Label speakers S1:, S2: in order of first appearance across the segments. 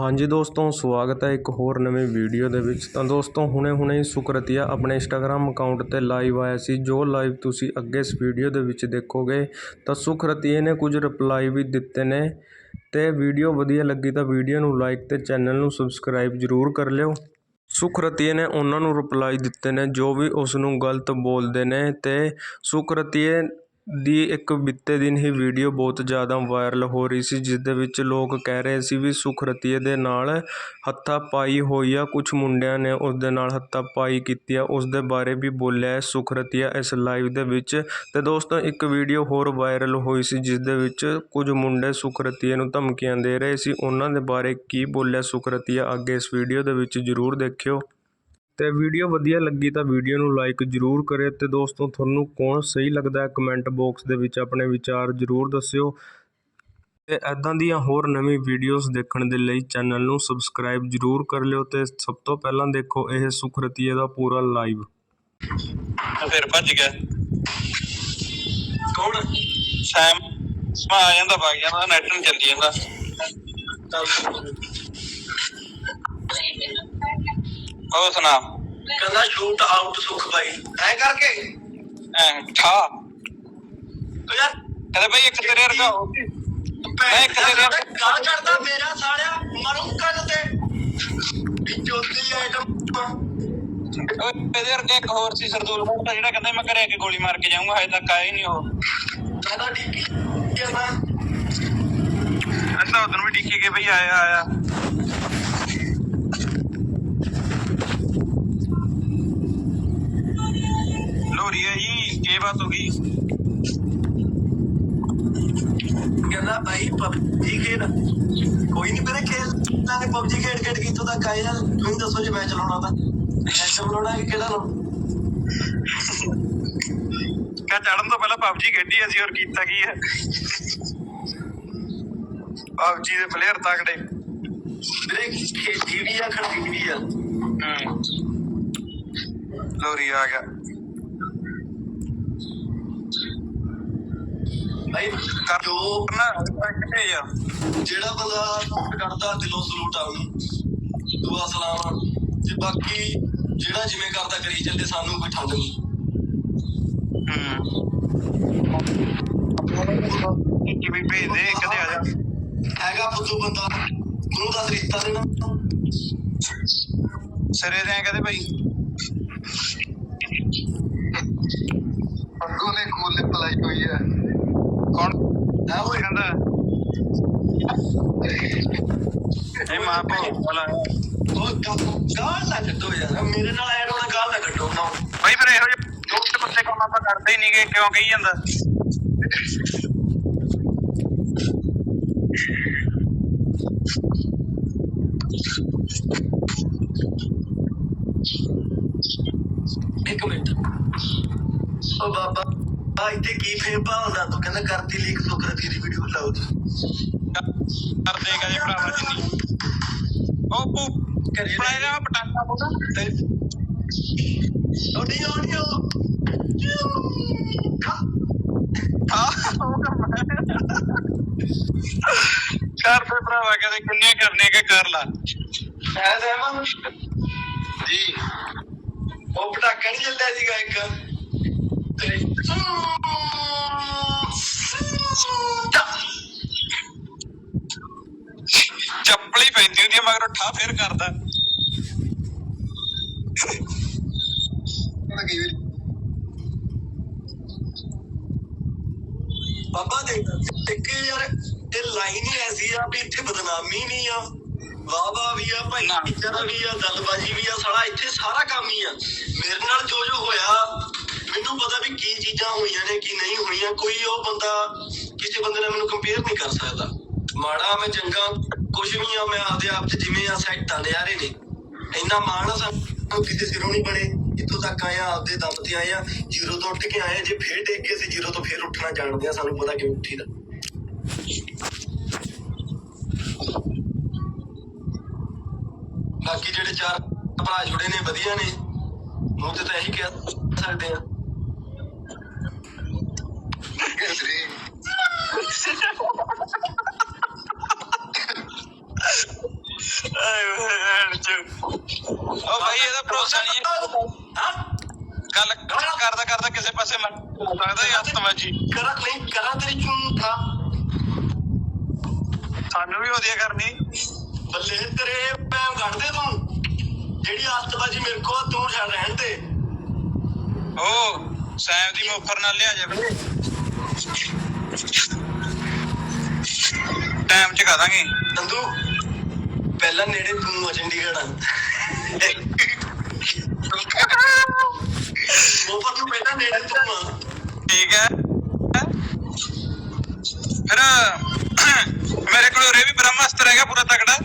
S1: ਹਾਂਜੀ ਦੋਸਤੋ, ਸਵਾਗਤ ਹੈ ਇੱਕ ਹੋਰ ਨਵੀਂ ਵੀਡੀਓ ਦੇ ਵਿੱਚ। ਤਾਂ ਦੋਸਤੋ, ਹੁਣੇ-ਹੁਣੇ ਹੀ ਸੁਕਰਤੀਆ ਆਪਣੇ ਇੰਸਟਾਗ੍ਰam ਅਕਾਊਂਟ ਤੇ ਲਾਈਵ ਆਇਆ ਸੀ। ਜੋ ਲਾਈਵ ਤੁਸੀਂ ਅੱਗੇ ਇਸ ਵੀਡੀਓ ਦੇ ਵਿੱਚ ਦੇਖੋਗੇ, ਤਾਂ ਸੁਖਰਤੀਏ ਨੇ ਕੁਝ ਰਿਪਲਾਈ ਵੀ ਦਿੱਤੇ ਨੇ। ਤੇ ਵੀਡੀਓ ਵਧੀਆ ਲੱਗੀ ਤਾਂ ਵੀਡੀਓ ਨੂੰ ਲਾਈਕ ਤੇ ਚੈਨਲ ਨੂੰ ਸਬਸਕ੍ਰਾਈਬ ਜ਼ਰੂਰ ਕਰ ਲਿਓ। ਸੁਖਰਤੀਏ ਨੇ ਉਹਨਾਂ ਨੂੰ ਰਿਪਲਾਈ ਦਿੱਤੇ ਨੇ, ਜੋ ਵੀ ਉਸ ਨੂੰ ਗਲਤ ਬੋਲਦੇ ਨੇ। ਤੇ ਸੁਖਰਤੀਏ ਦੀ ਇੱਕ ਬੀਤੇ ਦਿਨ ਹੀ ਵੀਡੀਓ ਬਹੁਤ ਜ਼ਿਆਦਾ ਵਾਇਰਲ ਹੋ ਰਹੀ ਸੀ ਜਿਸ ਦੇ ਵਿੱਚ ਲੋਕ ਕਹਿ ਰਹੇ ਸੀ ਵੀ ਸੁਖਰਤੀਏ ਦੇ ਨਾਲ ਹੱਥਾ ਪਾਈ ਹੋਈ ਆ, ਕੁਛ ਮੁੰਡਿਆਂ ਨੇ ਉਸ ਦੇ ਨਾਲ ਹੱਥਾ ਪਾਈ ਕੀਤੀ ਆ ਉਸ ਦੇ ਬਾਰੇ ਵੀ ਬੋਲਿਆ ਹੈ ਸੁਖਰਤੀਆ ਇਸ ਲਾਈਵ ਦੇ ਵਿੱਚ। ਅਤੇ ਦੋਸਤੋ, ਇੱਕ ਵੀਡੀਓ ਹੋਰ ਵਾਇਰਲ ਹੋਈ ਸੀ ਜਿਸ ਦੇ ਵਿੱਚ ਕੁਝ ਮੁੰਡੇ ਸੁਖਰਤੀਏ ਨੂੰ ਧਮਕੀਆਂ ਦੇ ਰਹੇ ਸੀ। ਉਹਨਾਂ ਦੇ ਬਾਰੇ ਕੀ ਬੋਲਿਆ ਸੁਖਰਤੀਆ ਅੱਗੇ ਇਸ ਵੀਡੀਓ ਦੇ ਵਿੱਚ ਜ਼ਰੂਰ ਦੇਖਿਓ। ਤੇ ਵੀਡੀਓ ਵਧੀਆ ਲੱਗੀ ਤਾਂ ਵੀਡੀਓ ਨੂੰ ਲਾਈਕ ਜ਼ਰੂਰ ਕਰੇ ਤੇ ਦੋਸਤੋ ਤੁਹਾਨੂੰ ਕੌਣ ਸਹੀ ਲੱਗਦਾ ਹੈ ਕਮੈਂਟ ਬਾਕਸ ਦੇ ਵਿੱਚ ਆਪਣੇ ਵਿਚਾਰ ਜ਼ਰੂਰ ਦੱਸਿਓ। ਤੇ ਐਦਾਂ ਦੀਆਂ ਹੋਰ ਨਵੀਂ ਵੀਡੀਓਜ਼ ਦੇਖਣ ਦੇ ਲਈ ਚੈਨਲ ਨੂੰ ਸਬਸਕ੍ਰਾਈਬ ਜ਼ਰੂਰ ਕਰ ਲਿਓ ਤੇ ਸਭ ਤੋਂ ਪਹਿਲਾਂ ਦੇਖੋ ਇਹ ਸੁਖਰਤੀਏ ਦਾ ਪੂਰਾ ਲਾਈਵ
S2: ਫਿਰ ਭੱਜ ਗਿਆ।
S3: ਕੌਣ?
S2: ਸੈਮ। ਸਮਾ ਆ ਜਾਂਦਾ ਵਗ ਜਾਂਦਾ ਨੈਟ ਨੂੰ ਚੱਲੀ ਜਾਂਦਾ। ਉਹ ਸੁਣਾ।
S3: ਕਹਿੰਦਾ ਸ਼ੂਟ ਆਊਟ ਸੁਖ ਬਾਈ। ਐ ਕਰਕੇ?
S2: ਐ ਠਾ।
S3: ਉਹ ਯਾਰ
S2: ਕਹਿੰਦੇ ਬਈ ਇੱਕ ਤੇਰੇ ਵਰਗਾ ਹੋ
S3: ਮੈਂ
S2: ਇੱਕ ਤੇਰੇ
S3: ਗਾਲ ਕੱਢਦਾ ਮੇਰਾ ਸਾਲਿਆ ਮਰੂ ਕੰਨ ਤੇ। ਜੋਤੀ ਆਈਟਮ
S2: ਓਏ ਇਹਦੇ ਵਰਗਾ ਇੱਕ ਹੋਰ ਸੀ ਸਰਦੂਲ ਮੁੰਡਾ ਜਿਹੜਾ ਕਹਿੰਦਾ ਮੈਂ ਘਰੇ ਆ ਕੇ ਗੋਲੀ ਮਾਰ ਕੇ ਜਾਊਂਗਾ ਹਜੇ ਤੱਕ ਆਇਆ ਹੀ ਨਹੀਂ ਉਹ।
S3: ਮੈਂ ਤਾਂ ਡਿੱਗੀ ਕਿ ਮੈਂ।
S2: ਅੱਛਾ ਉਦੋਂ ਵੀ ਡਿੱਕੀ ਕੇ ਬਈ ਆਇਆ ਆਇਆ। ਲੋਰੀ ਹੈ ਜੀ ਕੀ ਬਾਤ ਹੋ ਗਈ।
S3: ਕਹਿੰਦਾ ਭਾਈ ਪਬਜੀ ਖੇਡ। ਕੋਈ ਨਹੀਂ ਮੇਰੇ ਖੇਲ ਲਾਂਗੇ ਪਬਜੀ ਖੇਡ ਖੇਡ ਕਿੱਥੋਂ ਤੱਕ ਆਏ ਆ। ਤੁਸੀਂ ਦੱਸੋ ਜੇ ਮੈਂ ਚਲਾਉਣਾ ਤਾਂ। ਮੈਂ ਚਲਾਉਣਾ ਕਿ ਕਿਹੜਾ ਲਓ
S2: ਕਾ ਚੜਨ ਤੋਂ ਪਹਿਲਾਂ ਪਬਜੀ ਖੇਡੀ ਅਸੀਂ ਹੋਰ ਕੀਤਾ ਕੀ ਹੈ ਪਬਜੀ ਦੇ ਪਲੇਅਰ ਤਕੜੇ।
S3: ਮੇਰੇ ਖੇਡੀ ਵੀ ਆ ਖੜੀ ਵੀ ਆ।
S2: ਹੂੰ। ਲੋਰੀ ਆ ਗਿਆ।
S3: ਭਾਈ
S2: ਕਰ
S3: ਜੋ
S2: ਨਾ ਕਿੱਥੇ ਆ।
S3: ਜਿਹੜਾ ਬੰਦਾ ਸਪੋਰਟ ਕਰਦਾ ਦਿਲੋਂ ਸਲੂਟ ਆ ਉਹਨੂੰ। ਦੁਆ ਸਲਾਮ। ਤੇ ਬਾਕੀ ਜਿਹੜਾ ਜਿਵੇਂ ਕਰਦਾ ਕਰੀ ਚੱਲੇ ਸਾਨੂੰ ਕੋਈ ਠੰਡ ਨਹੀਂ।
S2: ਹੂੰ ਕੀ ਵੀ ਭੇਜ ਦੇ ਕਦੇ ਆ ਜਾ।
S3: ਹੈਗਾ ਫੁੱਦੂ ਬੰਦਾ। ਉਹਨੂੰ ਦੱਸ ਰਿਸ਼ਤਾ ਦੇਣਾ
S2: ਸਿਰੇ ਦੇ ਕਹਦੇ ਭਾਈ?
S3: ਅੱਗੋਂ ਨੇ ਕੋਲੇ ਪਲਾਈ ਹੋਈ ਹੈ
S2: ਕੌਣ?
S3: ਹੈ ਓਏ
S2: ਕਹਿੰਦਾ। ਇਹ ਮਾਂ ਪੇ ਵਾਲਾ
S3: ਉਹ ਗਾ- ਗਾਲ ਨਾ ਕੱਢੋ ਯਾਰ। ਮੇਰੇ ਨਾਲ ਐਡ ਹੋਣਾ ਗਾਲ ਨਾ ਕੱਢੋ ਨਾ।
S2: ਭਾਈ ਫਿਰ ਇਹੋ ਜਿਹੇ ਦੋਸਤ ਬੰਦੇ ਕੰਮ ਆਪਾਂ ਕਰਦੇ ਹੀ ਨਹੀਂਗੇ ਕਿਉਂ ਕਹੀ ਜਾਂਦਾ?
S3: ਇੱਕ ਮਿੰਟ। ਉਹ ਬਾਬਾ ਆ ਇੱਥੇ ਕੀ ਫੇਰ ਭਾਉਂਦਾ ਤੂੰ ਕਹਿੰਦਾ ਕਰਤੀ ਲੀਕ ਸੁਕਰਤੀ ਦੀ ਵੀਡੀਓ ਲਾਓ ਤੂੰ
S2: ਕਰਦੇ ਕਦੇ ਭਰਾਵਾ ਜਿੰਨੀ। ਉਹ ਪੂ
S3: ਕਰੇ
S2: ਦਾ ਪਟਾਕਾ
S3: ਆਡੀਓ
S2: ਹਾਂ ਉਹ ਕੰਮ ਕਰ ਫੇ ਭਰਾਵਾ ਕਦੇ ਕਿੰਨੇ ਕਰਨੇ ਕਿ ਕਰ ਲਾ।
S3: ਹੈ ਸਹਿਮਾ ਜੀ। ਉਹ ਪਟਾਕਾ ਨਹੀਂ ਚੱਲਦਾ ਸੀਗਾ ਇੱਕ। ਤੇ
S2: ਚੱਪਲੀ ਪੈਂਦੀ ਹੁੰਦੀ ਮਗਰ ਠਾ ਫੇਰ ਕਰਦਾ।
S3: ਬਾਬਾ ਦੇ ਇੱਕ ਯਾਰ ਇਹ ਲਾਈਨ ਹੀ ਐਸੀ ਆ ਵੀ ਇੱਥੇ ਬਦਨਾਮੀ ਨਹੀਂ ਆ ਵਾਹ ਵੀ ਆ ਭਾਈ ਵੀ ਆ ਦਲਬਾਜੀ ਵੀ ਆ ਸਾਲਾ ਇੱਥੇ ਸਾਰਾ ਕੰਮ ਹੀ ਆ। ਮੇਰੇ ਨਾਲ ਜੋ ਜੋ ਹੋਇਆ ਮੈਨੂੰ ਪਤਾ ਵੀ ਕੀ ਚੀਜ਼ਾਂ ਹੋਈਆਂ ਨੇ, ਕੀ ਨਹੀਂ ਹੋਈਆਂ। ਕੋਈ ਉਹ ਬੰਦਾ, ਕਿਸੇ ਬੰਦੇ ਨਾਲ ਮੈਨੂੰ ਕੰਪੇਅਰ ਨਹੀਂ ਕਰ ਸਕਦਾ। ਮਾੜਾ ਮੈਂ ਚੰਗਾ ਕੁਝ ਵੀ ਆ, ਮੈਂ ਆਪਦੇ ਆਪ ਚ ਜਿਵੇਂ ਆ ਸੈੱਟ ਆ ਨਿਆਰੇ ਨੇ। ਇੰਨਾ ਮਾਣ ਸਾਨੂੰ ਕਿਸੇ ਸਿਰੋਂ ਨਹੀਂ ਬਣੇ। ਇੱਥੋਂ ਤੱਕ ਆਏ ਆਪਦੇ ਦਮ ਤੇ ਆਏ ਜ਼ੀਰੋ ਤੋਂ ਉੱਠ ਕੇ ਆਏ ਜੇ ਫੇਰ ਡੇਗ ਗਏ ਸੀ ਜ਼ੀਰੋ ਤੋਂ ਫੇਰ ਉੱਠਣਾ ਜਾਣਦੇ ਆ, ਸਾਨੂੰ ਪਤਾ ਕਿਵੇਂ ਉੱਠੀਦਾ। ਬਾਕੀ ਜਿਹੜੇ ਚਾਰ ਭਰਾ ਜੁੜੇ ਨੇ, ਵਧੀਆ ਨੇ। ਮੂੰਹ ਤੇ ਤਾਂ ਇਹੀ ਕਹਿ ਸਕਦੇ। ਆ
S2: ਉਹ ਭਾਈ ਇਹਦਾ ਭਰੋਸਾ ਨਹੀਂ
S3: ਹਾਂ।
S2: ਗੱਲ ਕਰਦਾ ਕਰਦਾ ਕਿਸੇ ਪਾਸੇ ਮੈਂ ਲੱਗਦਾ ਇਹ ਹੱਥਵਾਜੀ
S3: ਕਰਾਂ ਨਹੀਂ ਕਰਾਂ ਤੇਰੀ ਝੂਠਾ
S2: ਸਾਨੂੰ ਵੀ ਵਧੀਆ ਕਰਨੀ।
S3: ਬੱਲੇ ਤੇਰੇ ਪੈਮ ਕੱਢ ਦੇ ਤੂੰ। ਜਿਹੜੀ ਆਸਤਬਾਜੀ ਮੇਰੇ ਕੋਲ ਤੂੰ ਛੱਡ ਰਹਿਣ ਦੇ।
S2: ਉਹ ਸੈਮ ਦੀ ਮੋਫਰ ਨਾਲ ਲਿਆ ਜਾਵੇ। ਟਾਈਮ ਚ ਦਾਂਗੇ।
S3: ਨੰਦੂ ਪਹਿਲਾਂ ਨੇੜੇ ਤੂੰ ਆ ਚੰਡੀਗੜ੍ਹ ਆ। ਉਹ ਪਰ ਤੂੰ ਪਹਿਲਾਂ ਨੇੜੇ ਤੂੰ ਆ।
S2: ਠੀਕ ਹੈ। ਫਿਰ ਮੇਰੇ ਕੋਲ ਉਰੇ ਵੀ ਬ੍ਰਹਮਾਸਤਰ ਹੈਗਾ ਪੂਰਾ ਤਕੜਾ।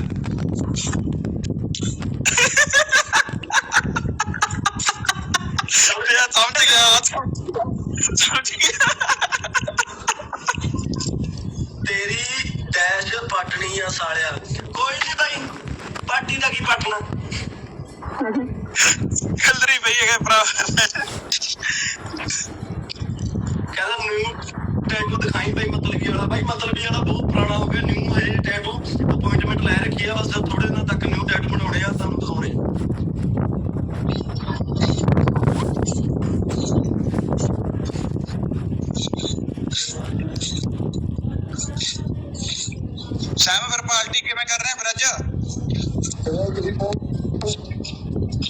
S3: ਟੈਟੂ ਦਿਖਾਈ ਮਤਲਬੀ ਵਾਲਾ ਭਾਈ ਮਤਲਬੀ ਵਾਲਾ ਬਹੁਤ ਪੁਰਾਣਾ ਹੋ ਗਿਆ ਨਿਊ ਹੈ ਟੈਟੂ ਅਪਾਇੰਟਮੈਂਟ ਲੈ ਰੱਖੀ ਆ, ਬਸ ਥੋੜੇ ਦਿਨਾਂ ਤੱਕ ਨਿਊ ਟੈਟੂ ਬਣਾਉਣੇ ਆ, ਤੁਹਾਨੂੰ ਦਿਖਾਉਣੇ
S2: ਸੈਮ ਫਿਰ ਪਾਰਟੀ ਕਿਵੇਂ ਕਰ ਰਹੇ ਫਿਰ ਅੱਜ?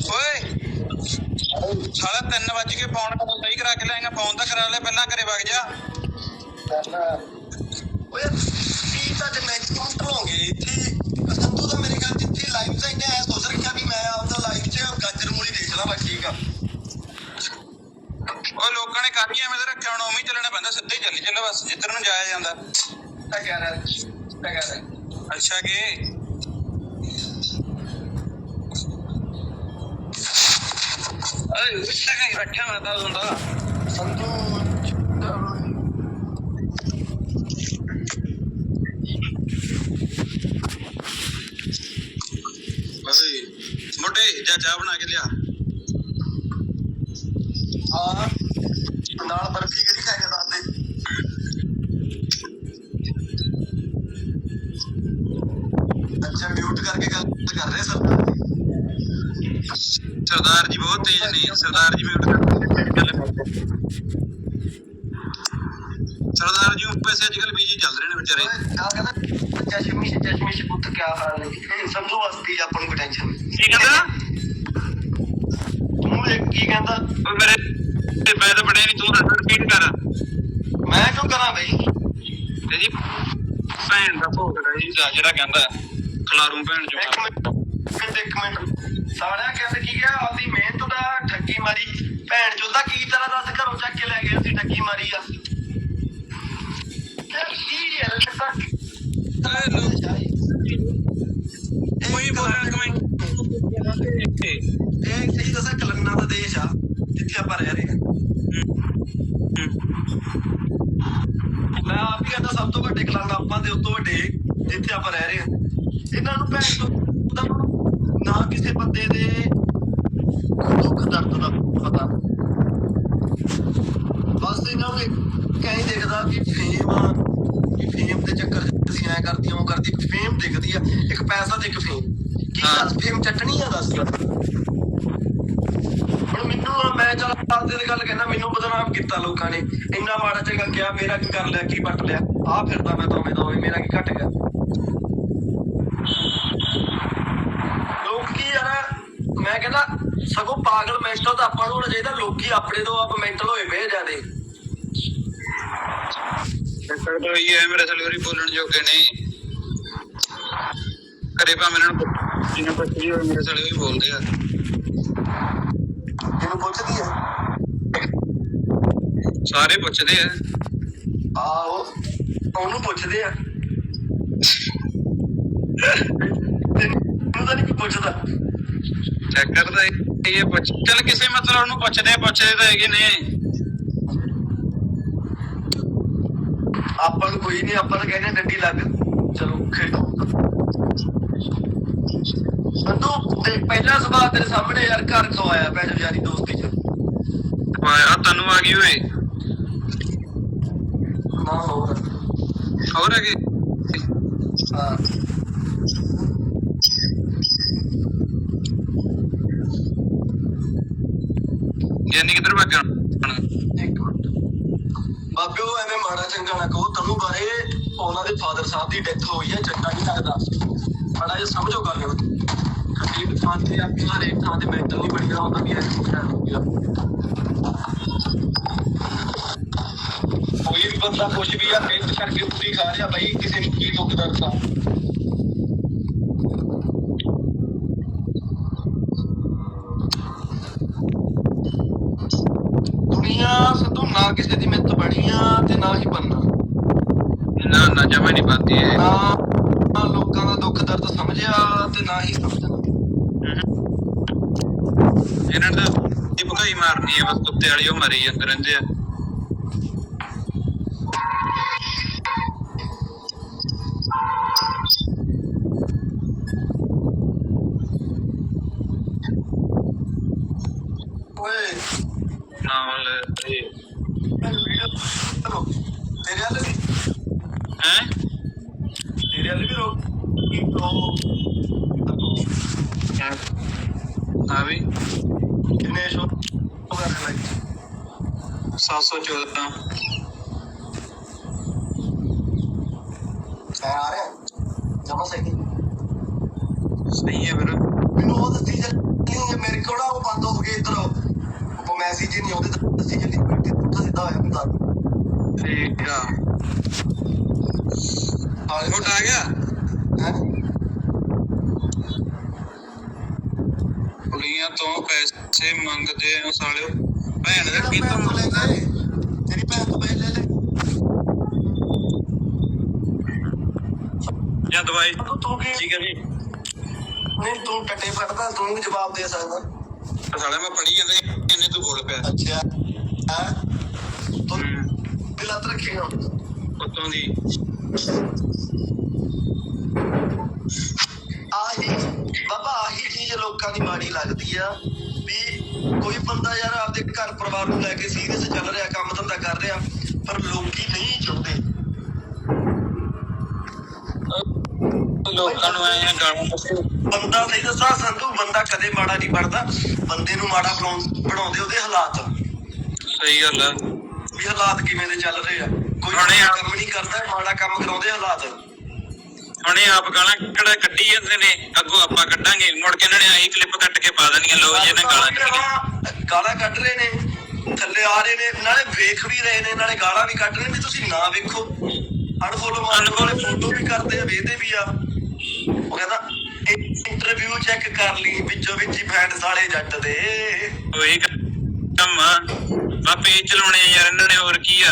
S2: ਓਏ! ਸਾਲਾ 3 ਵਜ ਕੇ ਫੋਨ ਕਦੋਂ ਸਹੀ ਕਰਾ ਕੇ ਲਿਆਏਗਾ ਫੋਨ ਤਾਂ ਕਰਾ ਲੈ, ਪਹਿਲਾਂ ਘਰੇ ਵਗ ਜਾ।
S3: ਓਏ ਕੀ ਤਾਂ ਪਹੁੰਚ ਲਾਂਗੇ ਇੱਥੇ ਸੰਧੂ ਤਾਂ ਮੇਰੇ ਖਿਆਲ ਜਿੱਥੇ ਲਾਈਵ ਚ ਇਹਨੇ ਐ ਸੋਚ ਰੱਖਿਆ ਵੀ ਮੈਂ ਆਪਦਾ ਲਾਈਵ ਚ ਗਾਜਰ ਮੂਲੀ ਦੇਖ ਲਾਂ ਬਸ ਠੀਕ ਆ।
S2: ਉਹ ਲੋਕਾਂ ਨੇ ਕਾਹੀ ਐਵੇਂ ਦਾ ਰੱਖਿਆ ਹੁਣ ਉਵੇਂ ਹੀ ਚੱਲਣਾ ਪੈਂਦਾ ਸਿੱਧੇ ਹੀ ਚੱਲੀ ਚੱਲ ਬਸ ਜਿੱਧਰ ਨੂੰ ਜਾਇਆ ਜਾਂਦਾ।
S3: ਤਾਂ ਕਹਿ ਰਿਹਾ ਤਾਂ ਕਹਿ ਰਿਹਾ।
S2: ਅੱਛਾ ਕਿ? ਅਰੇ ਉਸ ਤੱਕ ਹੀ ਰੱਖਿਆ ਮੈਂ ਤਾਂ ਹੁੰਦਾ
S3: ਸੰਧੂ
S2: ਬਸ ਮੋਟੇ ਜਾ ਚਾਹ ਬਣਾ ਕੇ ਲਿਆ।
S3: ਹਾਂ। ਨਾਲ ਬਰਫੀ ਕਿਹੜੀ ਖਾਏਗਾ ਦੱਸ ਦੇ ਅੱਛਾ ਮਿਊਟ ਕਰਕੇ ਗੱਲ ਕਰ ਰਹੇ ਸਰਦਾਰ ਜੀ
S2: ਸਰਦਾਰ ਜੀ ਬਹੁਤ ਤੇਜ਼ ਨੇ ਸਰਦਾਰ ਜੀ ਮਿਊਟ ਕਰ ਸਰਦਾਰ ਜੀ ਪੈਸੇ ਅੱਜ ਕੱਲ ਬੀਜੀ ਚੱਲ ਰਹੇ ਨੇ ਵਿਚਾਰੇ।
S3: ਕਾ ਕਹਿੰਦਾ? ਚਸ਼ਮੀ ਚਸ਼ਮੀ ਪੁੱਤ ਕਿਆ ਹਾਲ ਹੈ? ਸੰਧੂ ਵਾਸਤੀ ਆਪਾਂ ਨੂੰ ਟੈਨਸ਼ਨ
S2: ਕੀ ਕਹਿੰਦਾ?
S3: ਕੀ ਕਹਿੰਦਾ?
S2: ਉਹ ਮੇਰੇ ਤੇ ਮੈਂ ਤਾਂ ਬੜੇ ਨਹੀਂ ਤੂੰ ਰਿਪੀਟ ਕਰ।
S3: ਮੈਂ ਕਿਉਂ ਕਰਾਂ ਬਈ?
S2: ਤੇ ਜੀ ਭੈਣ ਦਾ ਭੋਗ ਦਾ ਜੀ। ਦਾ ਜਿਹੜਾ ਕਹਿੰਦਾ ਖਲਾਰੂ ਭੈਣ ਚੋਂ।
S3: ਇੱਕ ਮਿੰਟ ਇੱਕ ਮਿੰਟ ਸਾਲਿਆ ਕਹਿੰਦੇ ਕੀ ਗਿਆ ਆਪਦੀ ਮਿਹਨਤ ਦਾ ਠੱਗੀ ਮਾਰੀ। ਭੈਣ ਚੋਦਾ ਕੀ ਤਰ੍ਹਾਂ ਦੱਸ ਘਰੋਂ ਚੱਕ ਕੇ ਲੈ ਗਏ ਸੀ ਠੱਗੀ ਮਾਰੀ ਆ। ਕੀ ਯਾਰ ਤੱਕ
S2: ਏ ਲੋ ਕੋਈ ਬੋਲਣ ਕਮੈਂ
S3: ਇਹ ਸਹੀ ਦੱਸਾਂ ਕਲੰਨਾ ਦਾ ਦੇਸ਼ ਆ ਜਿੱਥੇ ਆਪਾਂ ਰਹਿ ਰਹੇ ਹਾਂ ਮੈਂ ਆਪ ਹੀ ਕਹਿੰਦਾ ਸਭ ਤੋਂ ਵੱਡੇ ਕਲੰਨਾ ਆਪਾਂ ਦੇ ਉਤੋਂ ਵੱਡੇ ਜਿੱਥੇ ਆਪਾਂ ਰਹਿ ਰਹੇ ਹਾਂ ਇਹਨਾਂ ਨੂੰ ਭੈਣ ਤੋਂ ਤਾਂ ਨਾ ਕਿਸੇ ਬੰਦੇ ਦੇ ਦੁੱਖ ਦਰਦ ਦਾ ਪਤਾ ਇੱਕ ਐਂ ਦਿਖਦਾ ਕਿ ਫੇਮ ਆ ਕਿ ਫੇਮ ਦੇ ਚੱਕਰ ਅਸੀਂ ਐਂ ਕਰਦੀ ਉਹ ਕਰਦੀ ਫੇਮ ਦਿਖਦੀ ਆ ਇੱਕ ਪੈਸਾ ਤੇ ਇੱਕ ਫੇਮ ਕੀ। ਦੱਸ ਫੇਮ ਚੱਟਣੀ ਆ ਦੱਸ। ਹੁਣ ਮੈਨੂੰ ਆ, ਮੈਂ ਚੱਲ ਆਪਦੇ ਦੀ ਗੱਲ ਕਹਿੰਦਾ ਮੈਨੂੰ ਬਦਨਾਮ ਕੀਤਾ ਲੋਕਾਂ ਨੇ। ਇੰਨਾ ਮਾੜਾ ਚੰਗਾ ਕਿਹਾ ਮੇਰਾ ਕੀ ਕਰ ਲਿਆ ਕੀ ਪੱਟ ਲਿਆ। ਆ ਫਿਰਦਾ ਮੈਂ ਦੋਵੇਂ ਦੋਵੇਂ ਮੇਰਾ ਕੀ ਘਟ ਗਿਆ। ਲੋਕ ਯਾਰ ਮੈਂ ਕਹਿੰਦਾ ਸਗੋਂ ਪਾਗਲ ਮੈਂਟਲ ਤਾਂ ਆਪਾਂ ਨੂੰ ਹੋਣਾ ਚਾਹੀਦਾ ਲੋਕੀ ਆਪਣੇ ਤੋਂ ਆਪ ਮੈਂਟਲ ਹੋਏ ਪਏ ਜਾਂਦੇ
S2: ਚੱਕਰ ਤਾਂ ਇਹ ਹੈ ਮੇਰੇ ਸਲਵਰੀ ਬੋਲਣ ਜੋਗੇ ਨੇ। ਕਰੇ ਪਾ ਮੈਨੂੰ ਜਿੰਨਾ ਪੱਛੀ ਹੋਏ ਮੇਰੇ ਸਲਵਰੀ ਬੋਲਦੇ ਆ।
S3: ਇਹਨੂੰ ਪੁੱਛਦੀ ਆ?
S2: ਸਾਰੇ ਪੁੱਛਦੇ ਆ।
S3: ਆਹੋ ਉਹਨੂੰ ਪੁੱਛਦੇ ਆ। ਤਾਂ ਨਹੀਂ ਪੁੱਛਦਾ।
S2: ਚੱਕਰ ਤਾਂ ਇਹ ਪੁੱਛ ਚੱਲ ਕਿਸੇ ਮਤਲਬ ਨੂੰ ਪੁੱਛਦੇ ਪੁੱਛਦੇ ਤਾਂ ਹੈਗੇ ਨੇ।
S3: ਆਪਾਂ ਨੂੰ ਕੋਈ ਨਹੀਂ ਆਪਾਂ ਤਾਂ ਕਹਿੰਦੇ ਡੰਡੀ ਲੱਗ। ਚਲੋ ਖੇਡੋ। ਸੰਧੂ ਤੇ ਪਹਿਲਾ ਸਵਾਲ ਤੇਰੇ ਸਾਹਮਣੇ ਯਾਰ ਘਰ ਖਵਾਇਆ ਪੈ ਜੋ ਯਾਰੀ ਦੋਸਤੀ ਚ?
S2: ਖਵਾਇਆ ਤੈਨੂੰ ਆ ਗਈ ਓਏ
S3: ਹੋਰ।
S2: ਅਗੇ
S3: ਹਾਂ। ਗਿਆਨੀ ਕਿੱਧਰ ਇੱਕ ਮਿੰਟ। ਬਾਬੇ ਐਵੇਂ ਮਾੜਾ ਚੰਗਾ ਨਾ ਤੈਨੂੰ ਬਾਰੇ ਉਹਨਾਂ ਦੇ ਫਾਦਰ ਸਾਹਿਬ ਦੀ ਡੈਥ ਹੋਈ ਹੈ, ਚੰਗਾ ਨਹੀਂ ਲੱਗਦਾ। ਮਾੜਾ ਜਿਹਾ ਸਮਝੋ ਗੱਲ। ਨੂੰ ਕਦੀ ਥਾਂ ਤੇ ਆਪਣੀ ਹਰੇਕ ਥਾਂ ਤੇ ਮੈਂਟਲ ਨਹੀਂ ਬਣੀਦਾ ਹੁੰਦਾ ਵੀ ਇਹ ਕੋਈ ਵੀ ਬੰਦਾ ਕੁਝ ਵੀ ਆ ਮਿਹਨਤ ਕਰਕੇ ਪੂਰੀ ਖਾ ਰਿਹਾ ਬਾਈ, ਕਿਸੇ ਨੂੰ ਕੀ ਦੁੱਖ ਦਰਦ ਆ ਦੁਨੀਆ ਸਿੱਧੂ ਨਾ ਕਿਸੇ ਦੀ ਮਿੱਤ ਬਣੀ ਆ ਤੇ ਨਾ ਹੀ ਬੰਨਾ
S2: ਨਾ ਨਾ ਜਮਾ ਨਹੀਂ ਪਾਤੀ ਹੈ
S3: ਨਾ ਨਾ ਲੋਕਾਂ ਦਾ ਦੁੱਖ ਦਰਦ ਸਮਝਿਆ ਤੇ ਨਾ ਹੀ ਸਮਝਣਾ।
S2: ਇਹਨਾਂ ਦਾ ਇਹ ਭਗਾਈ ਮਾਰਨੀ ਹੈ ਬਸ ਕੁੱਤੇ ਵਾਲੀ ਉਹ ਮਰੀ ਜਾਂਦੇ ਰਹਿੰਦੇ ਆ।
S3: ਓਏ।
S2: ਨਾ ਲੈ
S3: ਤੇਰੇ ਵੀ
S2: ਹੈ?
S3: ਤੇਰੇ ਵਾਲੇ ਵੀ ਰੋ ਕੀ ਰੋ
S2: ਆ ਵੀ।
S3: ਕਿੰਨੇ ਸ਼ੋ ਕਰ ਲਾਈ
S2: 714
S3: ਆ ਰਿਹਾ? ਜਮਾ ਸਹੀ?
S2: ਸਹੀ ਹੈ ਫਿਰ।
S3: ਮੈਨੂੰ ਉਹ ਦੱਸੀ ਚੱਲੀ ਮੇਰੇ ਕੋਲ ਉਹ ਬੰਦ ਹੋ ਗਏ ਇਧਰ। ਉਹ ਮੈਸੇਜ ਹੀ ਨਹੀਂ ਆਉਂਦੇ ਦੱਸੀ ਚੱਲੀ। ਪੁੱਠਾ ਸਿੱਧਾ ਹੋਇਆ ਹੁੰਦਾ।
S2: ਠੀਕ ਆ। ਰਿਮੋਟ ਆ ਗਿਆ?
S3: ਹੈ?
S2: ਕੁੜੀਆਂ ਤੋਂ ਪੈਸੇ ਮੰਗਦੇ ਆ ਸਾਲਿਓ। ਭੈਣ ਦੇ ਕੀ
S3: ਤੋਂ ਲੈ ਲੈ ਤੇਰੀ ਭੈਣ ਤੋਂ ਪੈਸੇ ਲੈ ਲੈ
S2: ਜਾਂ ਦਵਾਈ?
S3: ਤੂੰ ਤੂੰ ਕੀ
S2: ਠੀਕ ਹੈ ਜੀ।
S3: ਨਹੀਂ ਤੂੰ ਟੱਟੇ ਫੜਦਾ ਤੂੰ ਵੀ ਜਵਾਬ ਦੇ ਸਕਦਾ।
S2: ਸਾਲਿਆ ਮੈਂ ਪੜੀ ਜਾਂਦਾ ਇੰਨੇ ਤੂੰ ਬੋਲ ਪਿਆ।
S3: ਅੱਛਾ। ਹੈ? ਤੂੰ
S2: ਹੂੰ,
S3: ਹੱਥ ਰੱਖੇਗਾ
S2: ਉੱਤੋਂ ਦੀ।
S3: ਆਹੀ ਬਾਬਾ ਆਹੀ ਚੀਜ਼ ਲੋਕਾਂ ਦੀ ਮਾੜੀ ਲੱਗਦੀ ਆ ਵੀ ਕੋਈ ਬੰਦਾ ਯਾਰ ਆਪਦੇ ਘਰ ਪਰਿਵਾਰ ਨੂੰ ਲੈ ਕੇ ਸੀਰੀਅਸ ਚੱਲ ਰਿਹਾ ਕੰਮ ਧੰਦਾ ਕਰ ਰਿਹਾ ਪਰ ਲੋਕੀ ਨਹੀਂ ਚਾਹੁੰਦੇ।
S2: ਲੋਕਾਂ ਨੂੰ ਐ ਗਾਣਾ ਦੱਸੋ
S3: ਬੰਦਾ ਸਹੀ ਦੱਸਾਂ ਸੰਧੂ ਬੰਦਾ ਕਦੇ ਮਾੜਾ ਨਹੀਂ ਬਣਦਾ। ਬੰਦੇ ਨੂੰ ਮਾੜਾ ਬਣਾਉਂਦੇ ਉਹਦੇ ਹਾਲਾਤ।
S2: ਸਹੀ ਗੱਲ ਆ।
S3: ਵੀ ਹਾਲਾਤ ਕਿਵੇਂ ਦੇ ਚੱਲ ਰਹੇ ਆ।
S2: ਹੁਣੇ ਆ-
S3: ਕੰਮ ਨਹੀਂ ਕਰਦਾ ਮਾੜਾ ਕੰਮ ਕਰਾਉਂਦੇ ਹਾਲਾਤ।
S2: ਹੁਣ ਆਪ ਗਾਲਾਂ ਕਿਹੜਾ ਕੱਢੀ ਜਾਂਦੇ ਨੇ ਅੱਗੋਂ ਆਪਾਂ ਕੱਢਾਂਗੇ ਮੁੜ ਕੇ ਇਹਨਾਂ ਨੇ ਆਹੀ ਕਲਿੱਪ ਕੱਟ ਕੇ ਪਾ ਦੇਣੀਆਂ ਲੋਕ ਜਿਹਨੇ ਗਾਲਾਂ ਕੱਢੀਆਂ।
S3: ਗਾਲਾਂ ਕੱਢ ਰਹੇ ਨੇ ਥੱਲੇ ਆ ਰਹੇ ਨੇ ਨਾਲੇ ਵੇਖ ਵੀ ਰਹੇ ਨੇ ਨਾਲੇ ਗਾਲਾਂ ਵੀ ਕੱਢ ਰਹੇ ਨੇ ਵੀ ਤੁਸੀਂ ਨਾ ਵੇਖੋ। ਅਨਫੋਲੋ ਮਾਰਨ ਵਾਲੇ ਫੋਟੋ ਵੀ ਕਰਦੇ ਆ ਵੇਖਦੇ ਵੀ ਆ। ਉਹ ਕਹਿੰਦਾ ਇੰਟਰਵਿਊ ਚੈੱਕ ਕਰ ਲਈ ਵਿੱਚੋਂ ਵਿੱਚ ਹੀ ਫੈਨ ਸਾਲੇ ਜੱਟ ਦੇ।
S2: ਉਹੀ ਕੰਮ ਆ। ਬਾ ਪੇਜ ਚਲਾਉਣੇ ਯਾਰ ਇਹਨਾਂ ਨੇ ਹੋਰ ਕੀ ਆ?